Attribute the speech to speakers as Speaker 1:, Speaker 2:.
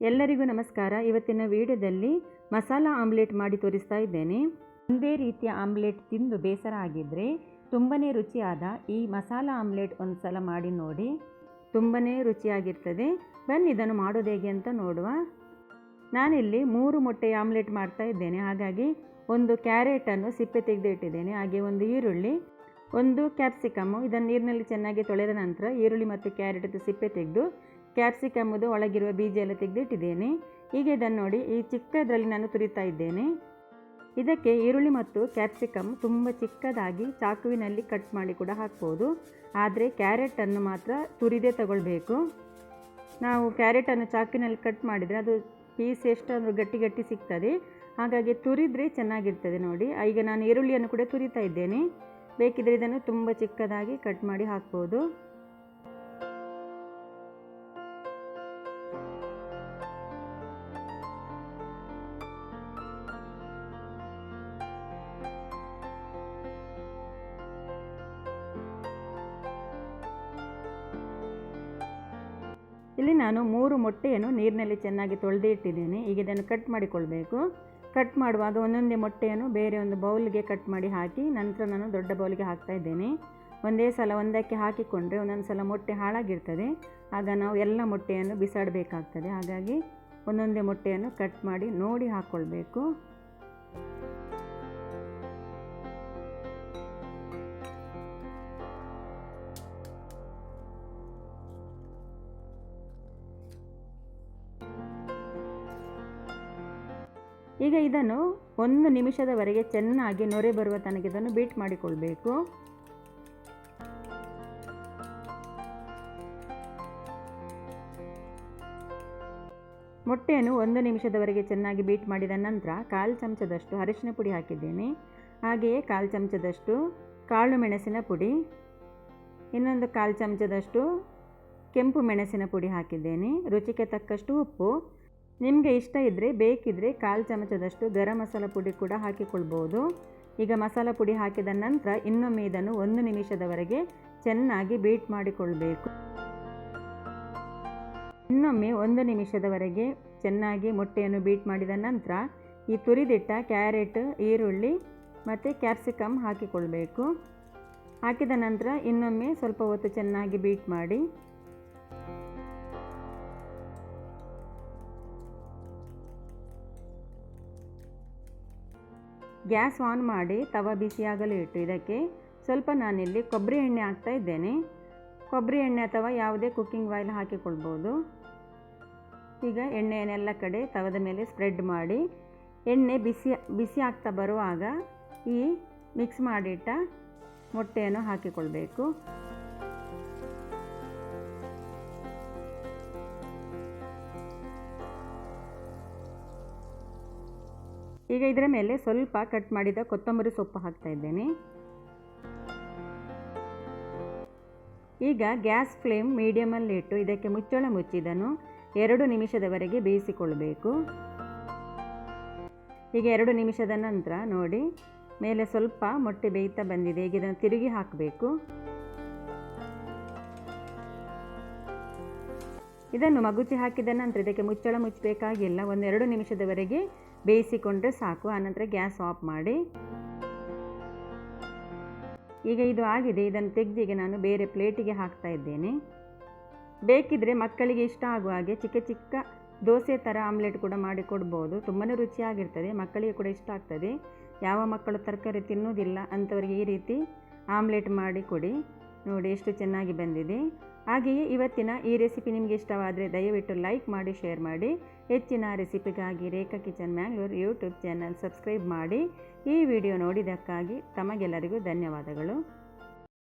Speaker 1: ಎಲ್ಲರಿಗೂ ನಮಸ್ಕಾರ. ಇವತ್ತಿನ ವಿಡಿಯೋದಲ್ಲಿ ಮಸಾಲ ಆಮ್ಲೆಟ್ ಮಾಡಿ ತೋರಿಸ್ತಾ ಇದ್ದೇನೆ. ಒಂದೇ ರೀತಿಯ ಆಮ್ಲೆಟ್ ತಿಂದು ಬೇಸರ ಆಗಿದ್ದರೆ ತುಂಬಾ ರುಚಿಯಾದ ಈ ಮಸಾಲ ಆಮ್ಲೆಟ್ ಒಂದು ಸಲ ಮಾಡಿ ನೋಡಿ. ತುಂಬನೇ ರುಚಿಯಾಗಿರ್ತದೆ. ಬನ್ನಿ ಇದನ್ನು ಮಾಡೋದು ಹೇಗೆ ಅಂತ ನೋಡುವ. ನಾನಿಲ್ಲಿ ಮೂರು ಮೊಟ್ಟೆ ಆಮ್ಲೆಟ್ ಮಾಡ್ತಾ ಇದ್ದೇನೆ. ಹಾಗಾಗಿ ಒಂದು ಕ್ಯಾರೆಟನ್ನು ಸಿಪ್ಪೆ ತೆಗೆದು ಇಟ್ಟಿದ್ದೇನೆ ಹಾಗೆ ಒಂದು ಈರುಳ್ಳಿ, ಒಂದು ಕ್ಯಾಪ್ಸಿಕಮ್ಮು. ಇದನ್ನು ನೀರಿನಲ್ಲಿ ಚೆನ್ನಾಗಿ ತೊಳೆದ ನಂತರ ಈರುಳ್ಳಿ ಮತ್ತು ಕ್ಯಾರೆಟದ್ದು ಸಿಪ್ಪೆ ತೆಗೆದು ಕ್ಯಾಪ್ಸಿಕಮ್ಮದು ಒಳಗಿರುವ ಬೀಜ ಎಲ್ಲ ತೆಗೆದಿಟ್ಟಿದ್ದೇನೆ. ಈಗ ಇದನ್ನು ನೋಡಿ ಈ ಚಿಕ್ಕದರಲ್ಲಿ ನಾನು ತುರಿತಾ ಇದ್ದೇನೆ. ಇದಕ್ಕೆ ಈರುಳ್ಳಿ ಮತ್ತು ಕ್ಯಾಪ್ಸಿಕಮ್ ತುಂಬ ಚಿಕ್ಕದಾಗಿ ಚಾಕುವಿನಲ್ಲಿ ಕಟ್ ಮಾಡಿ ಕೂಡ ಹಾಕ್ಬೋದು. ಆದರೆ ಕ್ಯಾರೆಟನ್ನು ಮಾತ್ರ ತುರಿದೇ ತಗೊಳ್ಬೇಕು. ನಾವು ಕ್ಯಾರೆಟನ್ನು ಚಾಕಿನಲ್ಲಿ ಕಟ್ ಮಾಡಿದರೆ ಅದು ಪೀಸ್ ಎಷ್ಟಾದರೂ ಗಟ್ಟಿ ಗಟ್ಟಿ ಸಿಗ್ತದೆ. ಹಾಗಾಗಿ ತುರಿದ್ರೆ ಚೆನ್ನಾಗಿರ್ತದೆ ನೋಡಿ. ಈಗ ನಾನು ಈರುಳ್ಳಿಯನ್ನು ಕೂಡ ತುರಿತಾ ಇದ್ದೇನೆ. ಬೇಕಿದ್ರೆ ಇದನ್ನು ತುಂಬ ಚಿಕ್ಕದಾಗಿ ಕಟ್ ಮಾಡಿ ಹಾಕ್ಬೋದು. ಇಲ್ಲಿ ನಾನು ಮೂರು ಮೊಟ್ಟೆಯನ್ನು ನೀರಿನಲ್ಲಿ ಚೆನ್ನಾಗಿ ತೊಳೆದೇ ಇಟ್ಟಿದ್ದೇನೆ. ಈಗ ಇದನ್ನು ಕಟ್ ಮಾಡಿಕೊಳ್ಬೇಕು. ಕಟ್ ಮಾಡುವಾಗ ಒಂದೊಂದೇ ಮೊಟ್ಟೆಯನ್ನು ಬೇರೆ ಒಂದು ಬೌಲ್ಗೆ ಕಟ್ ಮಾಡಿ ಹಾಕಿ ನಂತರ ನಾನು ದೊಡ್ಡ ಬೌಲ್ಗೆ ಹಾಕ್ತಾ ಇದ್ದೇನೆ. ಒಂದೇ ಸಲ ಒಂದಕ್ಕೆ ಹಾಕಿಕೊಂಡ್ರೆ ಒಂದೊಂದು ಸಲ ಮೊಟ್ಟೆ ಹಾಳಾಗಿರ್ತದೆ. ಆಗ ನಾವು ಎಲ್ಲ ಮೊಟ್ಟೆಯನ್ನು ಬಿಸಾಡಬೇಕಾಗ್ತದೆ. ಹಾಗಾಗಿ ಒಂದೊಂದೇ ಮೊಟ್ಟೆಯನ್ನು ಕಟ್ ಮಾಡಿ ನೋಡಿ ಹಾಕ್ಕೊಳ್ಬೇಕು ಈಗ ಇದನ್ನು ಒಂದು ನಿಮಿಷದವರೆಗೆ ಚೆನ್ನಾಗಿ ನೊರೆ ಬರುವ ತನಕ ಇದನ್ನು ಬೀಟ್ ಮಾಡಿಕೊಳ್ಬೇಕು. ಮೊಟ್ಟೆಯನ್ನು ಒಂದು ನಿಮಿಷದವರೆಗೆ ಚೆನ್ನಾಗಿ ಬೀಟ್ ಮಾಡಿದ ನಂತರ ಕಾಲು ಚಮಚದಷ್ಟು ಅರಿಶಿನ ಪುಡಿ ಹಾಕಿದ್ದೇನೆ. ಹಾಗೆಯೇ ಕಾಲು ಚಮಚದಷ್ಟು ಕಾಳು ಮೆಣಸಿನ ಪುಡಿ, ಇನ್ನೊಂದು ಕಾಲು ಚಮಚದಷ್ಟು ಕೆಂಪು ಮೆಣಸಿನ ಪುಡಿ ಹಾಕಿದ್ದೇನೆ. ರುಚಿಗೆ ತಕ್ಕಷ್ಟು ಉಪ್ಪು ನಿಮಗೆ ಇಷ್ಟ ಇದ್ದರೆ ಬೇಕಿದ್ದರೆ ಕಾಲು ಚಮಚದಷ್ಟು ಗರಂ ಮಸಾಲ ಪುಡಿ ಕೂಡ ಹಾಕಿಕೊಳ್ಬೋದು. ಈಗ ಮಸಾಲ ಪುಡಿ ಹಾಕಿದ ನಂತರ ಇನ್ನೊಮ್ಮೆ ಇದನ್ನು ಒಂದು ನಿಮಿಷದವರೆಗೆ ಚೆನ್ನಾಗಿ ಬೀಟ್ ಮಾಡಿಕೊಳ್ಬೇಕು. ಇನ್ನೊಮ್ಮೆ ಒಂದು ನಿಮಿಷದವರೆಗೆ ಚೆನ್ನಾಗಿ ಮೊಟ್ಟೆಯನ್ನು ಬೀಟ್ ಮಾಡಿದ ನಂತರ ಈ ತುರಿದಿಟ್ಟ ಕ್ಯಾರೆಟ್, ಈರುಳ್ಳಿ ಮತ್ತು ಕ್ಯಾಪ್ಸಿಕಮ್ ಹಾಕಿಕೊಳ್ಬೇಕು. ಹಾಕಿದ ನಂತರ ಇನ್ನೊಮ್ಮೆ ಸ್ವಲ್ಪ ಹೊತ್ತು ಚೆನ್ನಾಗಿ ಬೀಟ್ ಮಾಡಿ ಗ್ಯಾಸ್ ಆನ್ ಮಾಡಿ ತವ ಬಿಸಿಯಾಗಲು ಇಟ್ಟು ಇದಕ್ಕೆ ಸ್ವಲ್ಪ ನಾನಿಲ್ಲಿ ಕೊಬ್ಬರಿ ಎಣ್ಣೆ ಹಾಕ್ತಾ ಇದ್ದೇನೆ. ಕೊಬ್ಬರಿ ಎಣ್ಣೆ ಅಥವಾ ಯಾವುದೇ ಕುಕ್ಕಿಂಗ್ ಆಯಿಲ್ ಹಾಕಿಕೊಳ್ಬೋದು. ಈಗ ಎಣ್ಣೆಯನ್ನೆಲ್ಲ ಕಡೆ ತವದ ಮೇಲೆ ಸ್ಪ್ರೆಡ್ ಮಾಡಿ ಎಣ್ಣೆ ಬಿಸಿ ಬಿಸಿ ಆಗ್ತಾ ಬರುವಾಗ ಈ ಮಿಕ್ಸ್ ಮಾಡಿಟ್ಟ ಮೊಟ್ಟೆಯನ್ನು ಹಾಕಿಕೊಳ್ಬೇಕು. ಈಗ ಇದರ ಮೇಲೆ ಸ್ವಲ್ಪ ಕಟ್ ಮಾಡಿದ ಕೊತ್ತಂಬರಿ ಸೊಪ್ಪು ಹಾಕ್ತಾ ಇದ್ದೇನೆ. ಈಗ ಗ್ಯಾಸ್ ಫ್ಲೇಮ್ ಮೀಡಿಯಮಲ್ಲಿ ಇಟ್ಟು ಇದಕ್ಕೆ ಮುಚ್ಚಳ ಮುಚ್ಚಿದನು ಎರಡು ನಿಮಿಷದವರೆಗೆ ಬೇಯಿಸಿಕೊಳ್ಳಬೇಕು ಈಗ ಎರಡು ನಿಮಿಷದ ನಂತರ ನೋಡಿ, ಮೇಲೆ ಸ್ವಲ್ಪ ಮೊಟ್ಟೆ ಬೇಯ್ತಾ ಬಂದಿದೆ, ಈಗ ಇದನ್ನು ತಿರುಗಿ ಹಾಕಬೇಕು. ಇದನ್ನು ಮಗುಚಿ ಹಾಕಿದ ನಂತರ ಇದಕ್ಕೆ ಮುಚ್ಚಳ ಮುಚ್ಚಬೇಕಾಗಿಲ್ಲ ಒಂದು ಎರಡು ನಿಮಿಷದವರೆಗೆ ಬೇಯಿಸಿಕೊಂಡ್ರೆ ಸಾಕು. ಆನಂತರ ಗ್ಯಾಸ್ ಆಫ್ ಮಾಡಿ. ಈಗ ಇದು ಆಗಿದೆ. ಇದನ್ನು ತೆಗೆದಿಗೆ ನಾನು ಬೇರೆ ಪ್ಲೇಟಿಗೆ ಹಾಕ್ತಾ ಇದ್ದೇನೆ. ಬೇಕಿದ್ದರೆ ಮಕ್ಕಳಿಗೆ ಇಷ್ಟ ಆಗುವ ಹಾಗೆ ಚಿಕ್ಕ ಚಿಕ್ಕ ದೋಸೆ ಥರ ಆಮ್ಲೆಟ್ ಕೂಡ ಮಾಡಿ ಕೊಡ್ಬೋದು. ತುಂಬಾ ರುಚಿಯಾಗಿರ್ತದೆ. ಮಕ್ಕಳಿಗೆ ಕೂಡ ಇಷ್ಟ ಆಗ್ತದೆ. ಯಾವ ಮಕ್ಕಳು ತರಕಾರಿ ತಿನ್ನೋದಿಲ್ಲ ಅಂಥವರಿಗೆ ಈ ರೀತಿ ಆಮ್ಲೆಟ್ ಮಾಡಿ ಕೊಡಿ. ನೋಡಿ ಎಷ್ಟು ಚೆನ್ನಾಗಿ ಬಂದಿದೆ. ಹಾಗೆಯೇ ಇವತ್ತಿನ ಈ ರೆಸಿಪಿ ನಿಮಗೆ ಇಷ್ಟವಾದರೆ ದಯವಿಟ್ಟು ಲೈಕ್ ಮಾಡಿ ಶೇರ್ ಮಾಡಿ. ಹೆಚ್ಚಿನ ರೆಸಿಪಿಗಾಗಿ Rekha kitchen Mangalore YouTube channel subscribe ಮಾಡಿ. ಈ ವಿಡಿಯೋ ನೋಡಿದ್ದಕ್ಕಾಗಿ ತಮಗೆಲ್ಲರಿಗೂ ಧನ್ಯವಾದಗಳು.